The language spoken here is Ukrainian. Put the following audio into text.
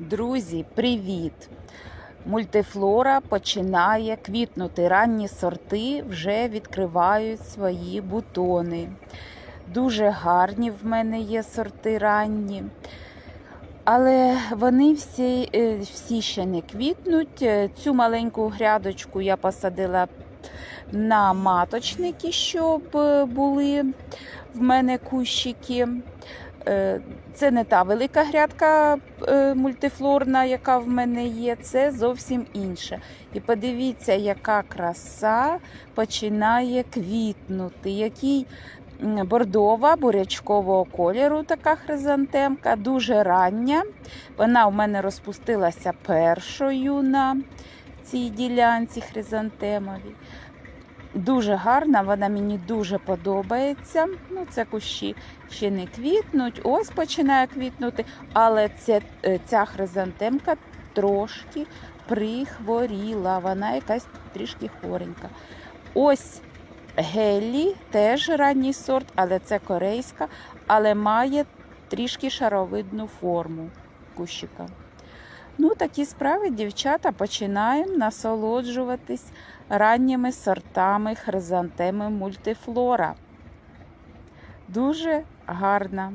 Друзі, привіт! Мультифлора починає квітнути. Ранні сорти вже відкривають свої бутони. Дуже гарні в мене є сорти ранні. Але вони всі, е, всі ще не квітнуть. Е, Цю маленьку грядочку я посадила на маточники, щоб е, були в мене кущики. Е, Це не та велика грядка е, мультифлорна, яка в мене є, це зовсім інше. І подивіться, яка краса починає квітнути, який бордова бурячкового кольору така хризантемка, дуже рання. Вона у мене розпустилася першою на цій ділянці хризантемовій. Дуже гарна, вона мені дуже подобається. Ну, це кущі ще не квітнуть, ось починає квітнути, але це, е, ця хризантемка трошки прихворіла, вона якась трішки хворенька. Ось Геллі, теж ранній сорт, але це корейська, але має трішки шаровидну форму кущика. Ну, такі справи, дівчата, починаємо насолоджуватись ранніми сортами хризантеми мультифлора. Дуже гарна.